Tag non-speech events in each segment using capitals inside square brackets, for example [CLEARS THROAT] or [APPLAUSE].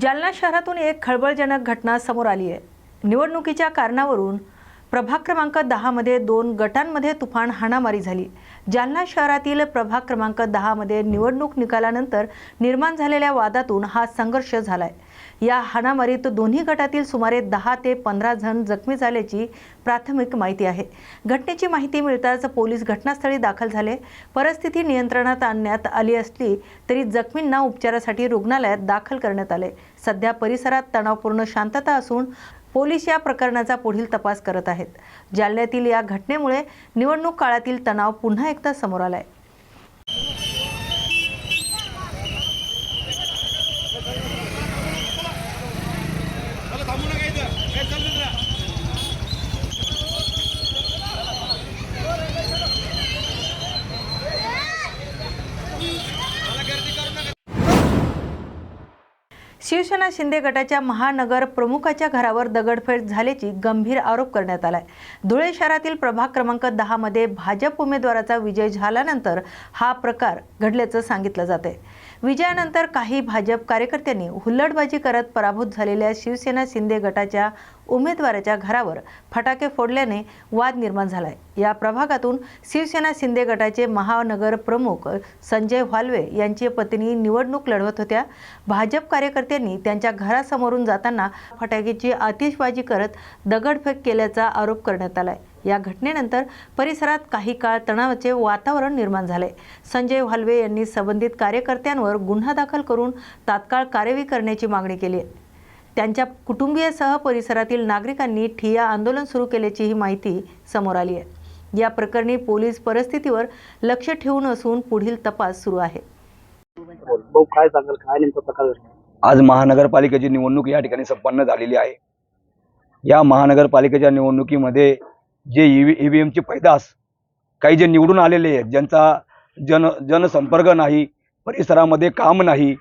जालना शहरातून एक खळबळजनक घटना समोर आली आहे. निवडणुकीच्या कारणावरून प्रभाग क्रमांक दहामध्ये दोन गटांमध्ये तुफान हाणामारी झाली. जालना शहरातील प्रभाग क्रमांक दहामध्ये निवडणूक निकालानंतर निर्माण झालेल्या वादातून हा संघर्ष झाला आहे या हाणामारीत दोन्ही गटातील सुमारे दहा ते पंधरा जण जखमी झाल्याची प्राथमिक माहिती आहे. घटनेची माहिती मिळताच पोलीस घटनास्थळी दाखल झाले. परिस्थिती नियंत्रणात आणण्यात आली असली तरी जखमींना उपचारासाठी रुग्णालयात दाखल करण्यात आले. सध्या परिसरात तणावपूर्ण शांतता असून पोलीस या प्रकरणाचा पुढील तपास करत आहेत. जालन्यातील या घटनेमुळे निवडणूक काळातील तणाव पुन्हा एकदा समोर आलाय. शिवसेना शिंदे गटाच्या महानगर प्रमुखाच्या घरावर दगडफेड झाल्याची गंभीर आरोप करण्यात आलाय. धुळे शहरातील प्रभाग क्रमांक दहामध्ये भाजप उमेदवाराचा विजय झाल्यानंतर हा प्रकार घडल्याचं सांगितलं जात आहे विजयानंतर काही भाजप कार्यकर्त्यांनी हुल्लडबाजी करत पराभूत झालेल्या शिवसेना शिंदे गटाच्या उमेदवाराच्या घरावर फटाके फोडल्याने वाद निर्माण झालाय. या प्रभागातून शिवसेना शिंदे गटाचे महानगर प्रमुख संजय व्हाल्वे यांची पत्नी निवडणूक लढवत होत्या. भाजप कार्यकर्त्यांनी त्यांच्या घरासमोरून जाताना फटाक्याची आतिषबाजी करत दगडफेक केल्याचा आरोप करण्यात आलाय. या घटनेनंतर परिसरात काही काळ तणावाचे वातावरण निर्माण झाले. संजय व्हाल्वे यांनी संबंधित कार्यकर्त्यांवर गुन्हा दाखल करून तात्काळ कार्यवाही करण्याची मागणी केली आहे. त्यांच्या कुटुंबियासह परिसरातील नागरिकांनी ठिय्या आंदोलन सुरू केल्याचीही माहिती समोर आली आहे. या प्रकरणी पोलीस परिस्थितीवर लक्ष ठेवून असून पुढील तपास सुरू आहे. आज महानगरपालिकेची निवडणूक या ठिकाणी संपन्न झालेली आहे. या महानगरपालिकेच्या निवडणुकीमध्ये जे ई व्ही एमची पैदास काही जे निवडून आलेले आहेत ज्यांचा जन जनसंपर्क नाही परिसरामध्ये काम नाही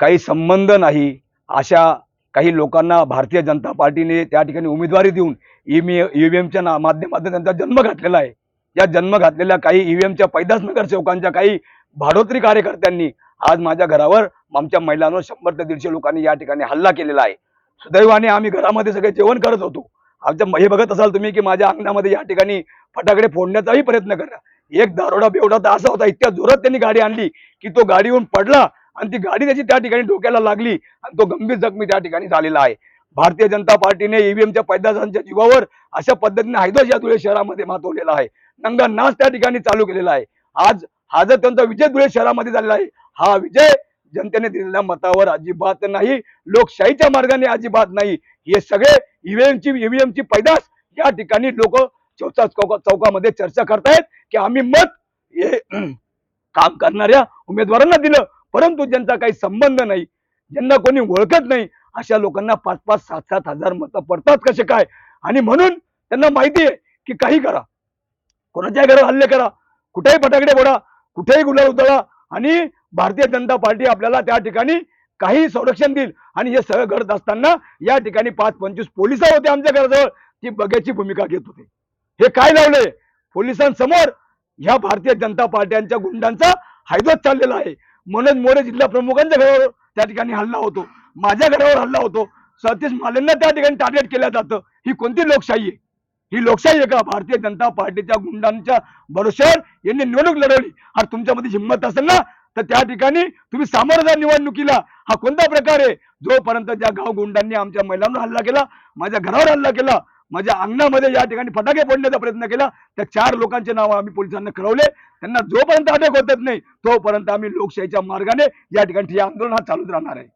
काही संबंध नाही अशा काही लोकांना भारतीय जनता पार्टीने त्या ठिकाणी उमेदवारी देऊन ई मी ई व्ही एमच्या ना माध्यमातून त्यांचा जन्म घातलेला आहे. या जन्म घातलेल्या काही ई व्ही एमच्या पैदास नगरसेवकांच्या काही भाडोत्री कार्यकर्त्यांनी आज माझ्या घरावर आमच्या महिलांवर शंभर ते दीडशे लोकांनी या ठिकाणी हल्ला केलेला आहे. सुदैवाने आम्ही घरामध्ये सगळे जेवण करत होतो. आमच्या हे बघत असाल तुम्ही की माझ्या अंगणामध्ये या ठिकाणी फटाकडे फोडण्याचाही प्रयत्न करा. एक दारोडा बेवडा तर असा होता इतक्या जोरात त्यांनी गाडी आणली की तो गाडीवरून पडला आणि ती गाडी त्याची त्या ठिकाणी डोक्याला लागली आणि तो गंभीर जखमी त्या ठिकाणी झालेला आहे. भारतीय जनता पार्टीने ईव्हीएमच्या पैदासांच्या जीवावर अशा पद्धतीने हैदर या धुळे शहरामध्ये मातवलेला आहे. नंगा नाच त्या ठिकाणी चालू केलेला आहे. आज हा जर त्यांचा विजय धुळे शहरामध्ये झालेला आहे हा विजय जनतेने दिलेल्या मतावर अजिबात नाही लोकशाहीच्या मार्गाने अजिबात नाही. हे सगळे ईव्हीएमची ईव्हीएमची पैदास या ठिकाणी लोक चौथा चौका चौकामध्ये चर्चा करतायत की आम्ही मत हे [CLEARS THROAT] काम करणाऱ्या उमेदवारांना दिलं. परंतु ज्यांचा काही संबंध नाही ज्यांना कोणी ओळखत नाही अशा लोकांना पाच पाच सात सात हजार मतं पडतात कसे काय? आणि म्हणून त्यांना माहिती आहे की काही करा. कोणाच्या घरावर हल्ले करा. कुठेही फटाकडे फोडा. कुठेही गुलाल उधळा. आणि भारतीय जनता पार्टी आपल्याला त्या ठिकाणी काही संरक्षण देईल. आणि हे सगळं घडत असताना या ठिकाणी पाच पंचवीस पोलीस होते आमच्या घराजवळ. ती बघ्याची भूमिका घेत होते. हे काय लावलंय? पोलिसांसमोर ह्या भारतीय जनता पार्ट्यांच्या गुंडांचा हायदोस चाललेला आहे. मनोज मोरे जिल्हा प्रमुखांच्या घरावर त्या ठिकाणी हल्ला होतो. माझ्या घरावर हल्ला होतो. सतीश मालेंना त्या ठिकाणी टार्गेट केलं जातं. ही कोणती लोकशाही आहे? ही लोकशाही आहे का? भारतीय जनता पार्टीच्या गुंडांच्या भरोश्यावर यांनी निवडणूक लढवली. आणि तुमच्यामध्ये हिंमत असेल ना तर त्या ठिकाणी तुम्ही सामोरं जा निवडणुकीला. हा कोणता प्रकार आहे? जोपर्यंत ज्या गाव गुंडांनी आमच्या महिलांवर हल्ला केला माझ्या घरावर हल्ला केला माझ्या अंगणामध्ये या ठिकाणी फटाके फोडण्याचा प्रयत्न केला त्या चार लोकांचे नाव आम्ही पोलिसांना कळवले. त्यांना जोपर्यंत अटक होत नाही तोपर्यंत आम्ही लोकशाहीच्या मार्गाने या ठिकाणी हे आंदोलन हा चालूच राहणार आहे.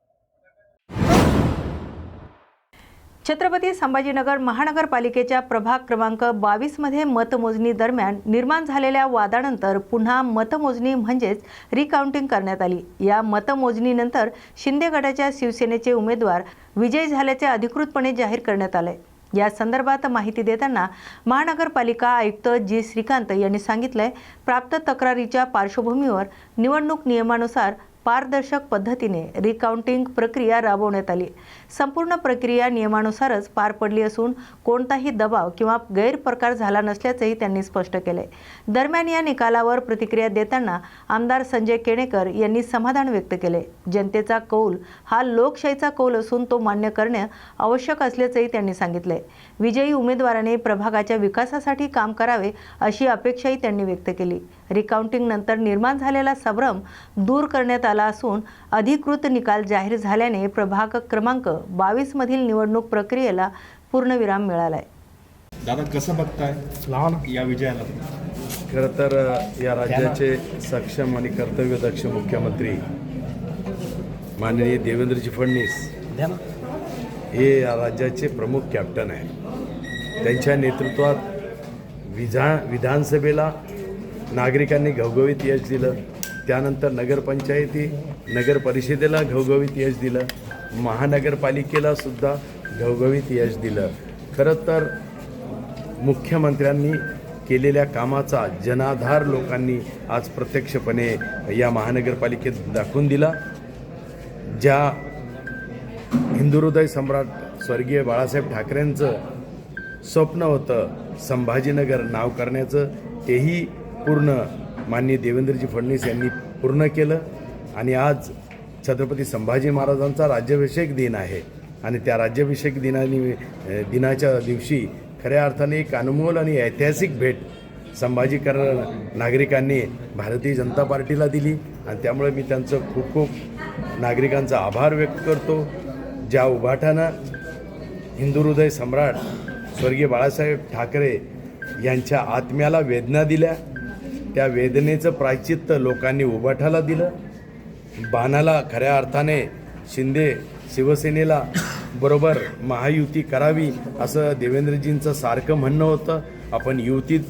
छत्रपती संभाजीनगर महानगरपालिकेच्या प्रभाग क्रमांक बावीसमध्ये मतमोजणी दरम्यान निर्माण झालेल्या वादानंतर पुन्हा मतमोजणी म्हणजेच रिकाउंटिंग करण्यात आली. या मतमोजणीनंतर शिंदे गटाच्या शिवसेनेचे उमेदवार विजयी झाल्याचे अधिकृतपणे जाहीर करण्यात आले. या संदर्भात माहिती देताना महानगरपालिका आयुक्त जी. श्रीकांत यांनी सांगितलंय प्राप्त तक्रारीच्या पार्श्वभूमीवर निवडणूक नियमानुसार पारदर्शक पद्धतीने रिकाउंटिंग प्रक्रिया राबवण्यात आली. संपूर्ण प्रक्रिया नियमानुसारच पार पडली असून कोणताही दबाव किंवा गैरप्रकार झाला नसल्याचंही त्यांनी स्पष्ट केले दरम्यान या निकालावर प्रतिक्रिया देताना आमदार संजय केणेकर यांनी समाधान व्यक्त केले जनतेचा कौल हा लोकशाहीचा कौल असून तो मान्य करणे आवश्यक असल्याचंही त्यांनी सांगितले विजयी उमेदवाराने प्रभागाच्या विकासासाठी काम करावे अशी अपेक्षाही त्यांनी व्यक्त केली. रिकाउंटिंग नंतर निर्माण झालेला संभ्रम दूर करण्यात आला असून अधिकृत निकाल जाहीर झाल्याने प्रभाग क्रमांक बावीस मधील निवडणूक प्रक्रियेला पूर्णविराम मिळालाय. दादा कसं बघताय या विजयाला खरं तर या राज्याचे सक्षम आणि कर्तव्यदक्ष मुख्यमंत्री माननीय देवेंद्रजी फडणवीस हे या राज्याचे प्रमुख कॅप्टन आहे त्यांच्या नेतृत्वात विधान विधानसभेला नागरिकांनी घवघवीत यश दिलं. त्यानंतर नगरपंचायती नगर परिषदेला घवघवीत यश दिलं महानगरपालिकेला सुद्धा घवघवीत यश दिलं. खरं तर मुख्यमंत्र्यांनी केलेल्या कामाचा जनाधार लोकांनी आज प्रत्यक्षपणे या महानगरपालिकेत दाखवून दिला. ज्या हिंदुहृदय सम्राट स्वर्गीय बाळासाहेब ठाकरेंचं स्वप्न होतं संभाजीनगर नाव करण्याचं तेही पूर्ण माननीय देवेंद्रजी फडणवीस यांनी पूर्ण केलं आणि आज छत्रपती संभाजी महाराजांचा राज्याभिषेक दिन आहे. आणि त्या राज्याभिषेक दिनानी दिनाच्या दिवशी खऱ्या अर्थाने एक अनमोल आणि ऐतिहासिक भेट संभाजीकर नागरिकांनी भारतीय जनता पार्टीला दिली. आणि त्यामुळे मी त्यांचं खूप खूप नागरिकांचा आभार व्यक्त करतो. ज्या उभाटानं हिंदू हृदय सम्राट स्वर्गीय बाळासाहेब ठाकरे यांच्या आत्म्याला वेदना दिल्या त्या वेदनेचं प्रायचित्त लोकांनी उभाठाला दिलं. बाणाला खऱ्या अर्थाने शिंदे शिवसेनेला बरोबर महायुती करावी असं देवेंद्रजींचं सारखं म्हणणं होतं. आपण युतीत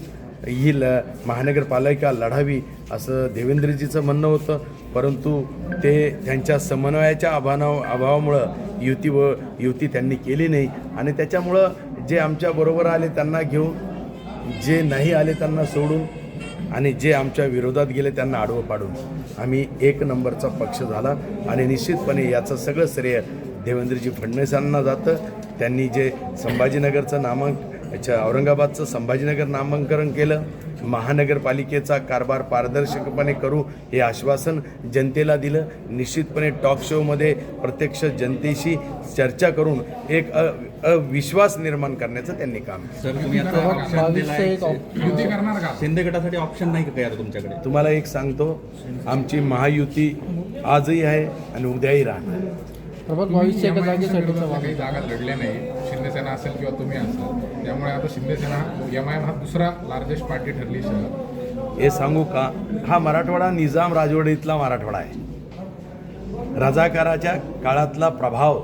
ही ल महानगरपालिका लढावी असं देवेंद्रजीचं म्हणणं होतं. परंतु ते त्यांच्या समन्वयाच्या अभाना अभावामुळं युती व युती त्यांनी केली नाही. आणि त्याच्यामुळं जे आमच्याबरोबर आले त्यांना घेऊन जे नाही आले त्यांना सोडून आणि जे आमच्या विरोधात गेले त्यांना आडवं पाडून आम्ही एक नंबरचा पक्ष झाला आणि निश्चितपणे याचं सगळं श्रेय देवेंद्रजी फडणवीसांना जातं. त्यांनी जे संभाजीनगरचं नामांक याच्या औरंगाबादचं संभाजीनगर नामांकन केलं. महानगरपालिकेचा कारभार पारदर्शकपणे करू हे आश्वासन जनतेला दिलं. निश्चितपणे टॉक शोमध्ये प्रत्यक्ष जनतेशी चर्चा करून एक अ अविश्वास निर्माण करण्याचं त्यांनी काम केलं. सर तुम्ही आता ऑप्शन दिलाय. शिंदे गटासाठी ऑप्शन नाही का तुमच्याकडे? तुम्हाला एक सांगतो आमची महायुती आजही आहे आणि उद्याही राहणार. प्रभाग बावीसच्या एका जागेसाठीचा वाद काही जागा लढल्या नाही. शिंदेसेना असेल किंवा तुम्ही असाल त्यामुळे आता शिंदेसेना एम आय एम हा दुसरा लार्जेस्ट पार्टी ठरली शहर हे सांगू का? हा मराठवाडा निजाम राजवाडीतला मराठवाडा आहे. रजाकाराच्या काळातला प्रभाव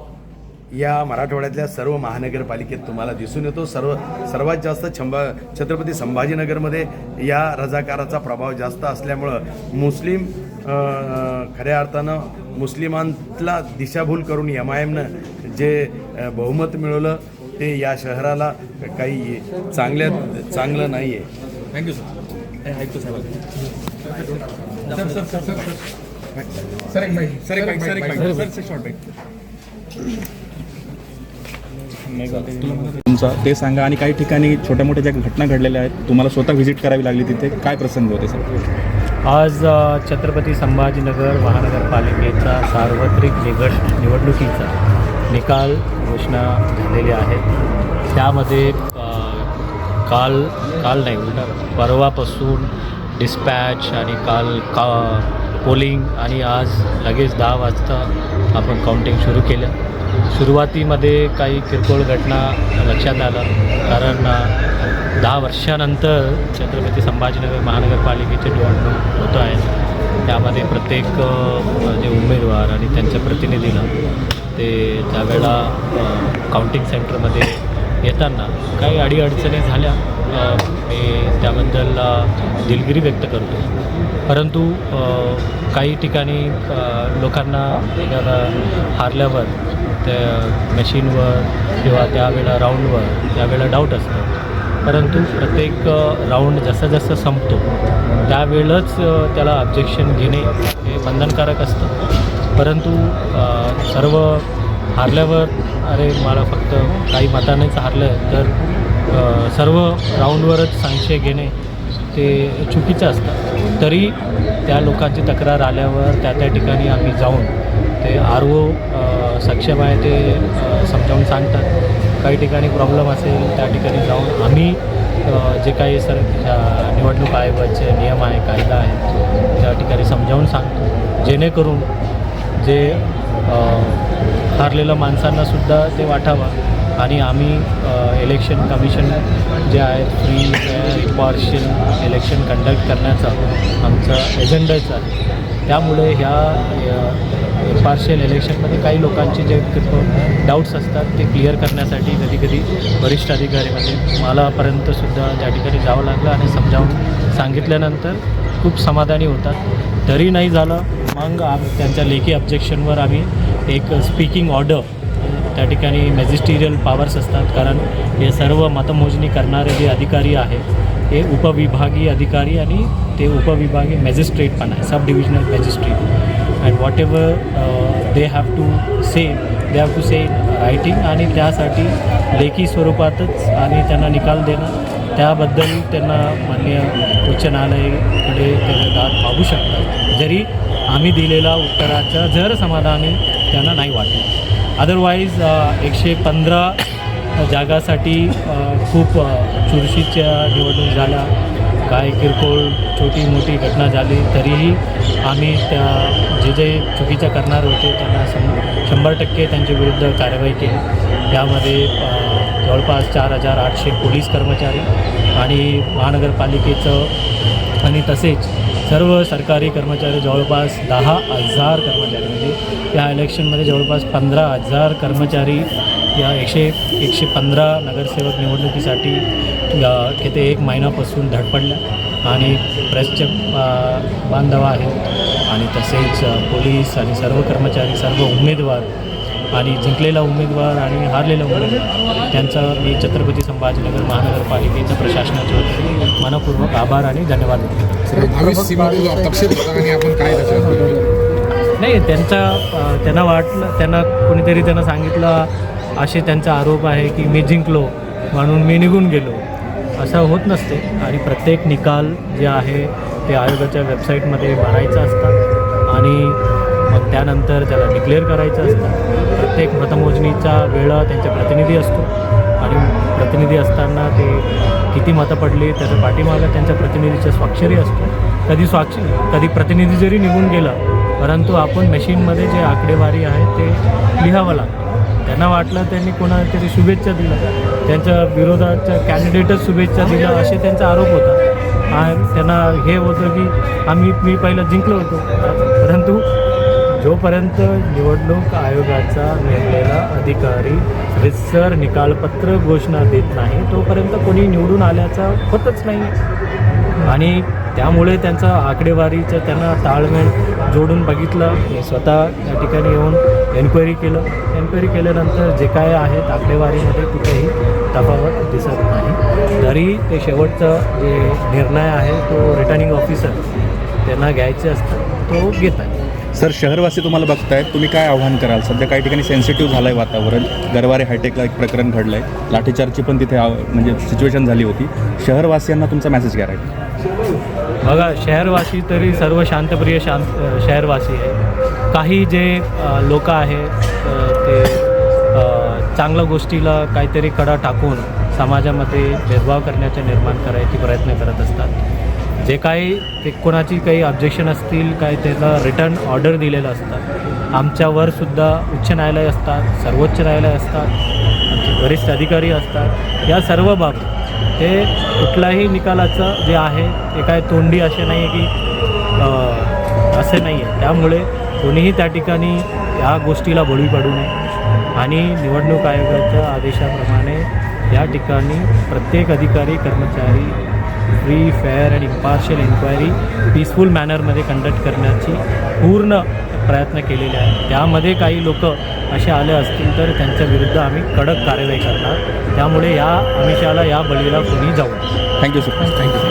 या मराठवाड्यातल्या सर्व महानगरपालिकेत तुम्हाला दिसून येतो. सर्व सर्वात जास्त छंबा छत्रपती संभाजीनगरमध्ये या रजाकाराचा प्रभाव जास्त असल्यामुळं मुस्लिम खऱ्या अर्थानं मुस्लिमांतला दिशाभूल करून एम आय एमनं जे बहुमत मिळवलं ते या शहराला काही चांगल्या चांगलं नाही आहे थँक्यू सर ऐकतो साहेब. सर एक सर एक सर एक सर शॉर्ट तुमचा ते सांगा आणि काही ठिकाणी छोट्या मोठ्या ज्या घटना घडलेल्या आहेत तुम्हाला स्वतः व्हिजिट करावी लागली तिथे. काय प्रसंग होते सर आज छत्रपती संभाजीनगर महानगरपालिकेचा सार्वत्रिक निगड निवडणुकीचा निकाल घोषणा झालेली आहेत. त्यामध्ये काल काल नाही उलटा परवापासून डिस्पॅच आणि काल का पोलिंग आणि आज लगेच दहा वाजता आपण काउंटिंग सुरू केलं. सुरुवातीमध्ये काही किरकोळ घटना लक्षात आलं. कारण दहा वर्षानंतर छत्रपती संभाजीनगर महानगरपालिकेची निवडणूक होत आहे. त्यामध्ये प्रत्येक जे उमेदवार आणि त्यांच्या प्रतिनिधीला ते त्यावेळेला काउंटिंग सेंटरमध्ये येताना काही अडीअडचणी झाल्या मी त्याबद्दल दिलगिरी व्यक्त करतो. परंतु काही ठिकाणी लोकांना हारल्यावर त्या मशीनवर किंवा त्यावेळेला राऊंडवर त्यावेळेला डाऊट असतो. परंतु प्रत्येक राऊंड जसं जसं संपतो त्यावेळेच त्याला ऑब्जेक्शन घेणे हे बंधनकारक असतं. परंतु सर्व हारल्यावर अरे मला फक्त काही मतानेच हारलं तर सर्व राऊंडवरच संशय घेणे ते चुकीचं असतं. तरी त्या लोकांची तक्रार आल्यावर त्या त्या ठिकाणी आम्ही जाऊन ते आर ओ सक्षम आहे ते समजावून सांगतात. काही ठिकाणी प्रॉब्लेम असेल त्या ठिकाणी जाऊन आम्ही जे काही सर निवडणूक आयोगाचे नियम आहे कायदा आहे त्या ठिकाणी समजावून सांगतो. जेणेकरून जे अ, हारलेल्या माणसांनासुद्धा ते वाटावं. आणि आम्ही इलेक्शन कमिशन जे आहे फ्री पार्शियल इलेक्शन कंडक्ट करण्याचा आमचा एजेंडाच आहे. त्यामुळे ह्या पार्शियल इलेक्शनमध्ये काही लोकांचे जे डाऊट्स असतात ते क्लिअर करण्यासाठी कधी कधी वरिष्ठ अधिकारी म्हणजे मलापर्यंतसुद्धा त्या ठिकाणी जावं लागलं आणि समजावून सांगितल्यानंतर खूप समाधानी होतात. तरी नाही झालं. मग आम त्यांच्या लेखी ऑब्जेक्शनवर आम्ही एक स्पीकिंग ऑर्डर त्या ठिकाणी मॅजिस्टेरियल पॉवर्स असतात. कारण हे सर्व मतमोजणी करणारे जे अधिकारी आहेत हे उपविभागीय अधिकारी आणि ते उपविभागीय मॅजिस्ट्रेट पण आहे. Sub divisional magistrate and whatever they have to say they have to say writing आणि त्यासाठी लेखी स्वरूपातच आणि त्यांना निकाल देणं त्याबद्दल त्यांना मान्य उच्च न्यायालयाकडे ते दाद मागू शकतात. जरी आम्ही दिलेला उत्तराच्या जर समाधानी त्यांना नाही वाटलं. अदरवाईज एकशे पंधरा जागासाठी खूप चुरशीच्या निवडणूक झाल्या. काय किरकोळ छोटी मोठी घटना झाली. तरीही आम्ही त्या जे जे चुकीच्या करणार होते त्यांना शंभर टक्के त्यांच्या विरुद्ध कारवाई केली. त्यामध्ये जवळपास चार हजार आठशे पोलीस कर्मचारी आणि महानगरपालिकेचं आणि तसेच सर्व सरकारी कर्मचारी जवळपास दहा हजार कर्मचारी. म्हणजे या इलेक्शनमध्ये जवळपास पंधरा हजार कर्मचारी या एकशे एकशे पंधरा नगरसेवक निवडणुकीसाठी अ, किती एक महिन्यापासून धडपडल्या आणि प्रेसचे बांधव आहेत. आणि तसेच पोलीस आणि सर्व कर्मचारी सर्व उमेदवार आणि जिंकलेला उमेदवार आणि हारलेला उमेदवार त्यांचा मी छत्रपती संभाजीनगर महानगरपालिकेच्या प्रशासनाच्या वतीने मनपूर्वक आभार आणि धन्यवाद. आपण काय नाही त्यांचा त्यांना वाटलं त्यांना कोणीतरी त्यांना सांगितलं असे त्यांचा आरोप आहे की मी जिंकलो म्हणून मी निघून गेलो. असं होत नसते. आणि प्रत्येक निकाल जे आहे ते आयोगाच्या वेबसाईटमध्ये भरायचं असतात आणि मग त्यानंतर त्याला डिक्लेअर करायचं असतं. प्रत्येक मतमोजणीचा वेळ त्यांचा प्रतिनिधी असतो. आणि प्रतिनिधी असताना ते किती मतं पडली त्याच्या पाठीमागं त्यांच्या प्रतिनिधीच्या स्वाक्षरी असतो. कधी स्वाक्ष कधी प्रतिनिधी जरी निघून गेला परंतु आपण मशीनमध्ये जे आकडेवारी आहे ते लिहावं लागतं. त्यांना वाटलं त्यांनी कोणाला तरी शुभेच्छा दिल्या. त्यांच्या विरोधाच्या कॅन्डिडेटच शुभेच्छा दिल्या असे त्यांचा आरोप होता. आणि त्यांना हे होतं की आम्ही मी पहिलं जिंकलो होतो. परंतु जोपर्यंत निवडणूक आयोगाचा नेमलेला अधिकारी रितसर निकालपत्र घोषणा देत नाही तोपर्यंत कोणी निवडून आल्याचा होतच नाही. आणि त्यामुळे त्यांचा आकडेवारीचं त्यांना ताळमेळ जोडून बघितलं. मी स्वतः त्या ठिकाणी येऊन एन्क्वायरी केलं. एन्क्वायरी केल्यानंतर जे काय आहेत आकडेवारीमध्ये कुठेही तफावत दिसत नाही. तरी ते शेवटचा जे निर्णय आहे तो रिटर्निंग ऑफिसर त्यांना घ्यायचे असतात तो घेत आहे सर शहरवासी तुम्हाला बघतायत. तुम्ही काय आव्हान कराल? सध्या काही ठिकाणी सेन्सिटिव्ह झालं आहे वातावरण. गरवारे हायटेकला एक प्रकरण घडलं आहे लाठीचार्जची पण तिथे आव- म्हणजे सिच्युएशन झाली होती. शहरवासियांना तुमचा मेसेज काय राहील बघा शहरवासी तरी सर्व शांतप्रिय शांत शहरवासी आहे. काही जे लोक आहेत ते चांगल्या गोष्टीला काहीतरी कडा टाकून समाजामध्ये भेदभाव करण्याचे निर्माण करायचे प्रयत्न करत असतात. जे काही ते कोणाची काही ऑब्जेक्शन असतील काय त्याचा रिटर्न ऑर्डर दिलेलं असतात. आमच्यावर सुद्धा उच्च न्यायालय असतात सर्वोच्च न्यायालय असतात आमचे वरिष्ठ अधिकारी असतात. या सर्व बाबत हे कुठलाही निकालाचं जे आहे ते काय तोंडी असे नाही आहे की असे नाही आहे त्यामुळे कोणीही त्या ठिकाणी या गोष्टीला बळी पडू नये. आणि निवडणूक आयोगाच्या आदेशाप्रमाणे या ठिकाणी प्रत्येक अधिकारी कर्मचारी free fair and impartial inquiry peaceful मॅनरमध्ये conduct करण्याची पूर्ण प्रयत्न केलेले आहेत. त्यामध्ये काही लोक असे आले असतील तर त्यांच्या विरुद्ध आम्ही कडक कार्यवाही करणार. त्यामुळे या आमिषाला या बळीला कोणी जाऊ? Thank you sir thank you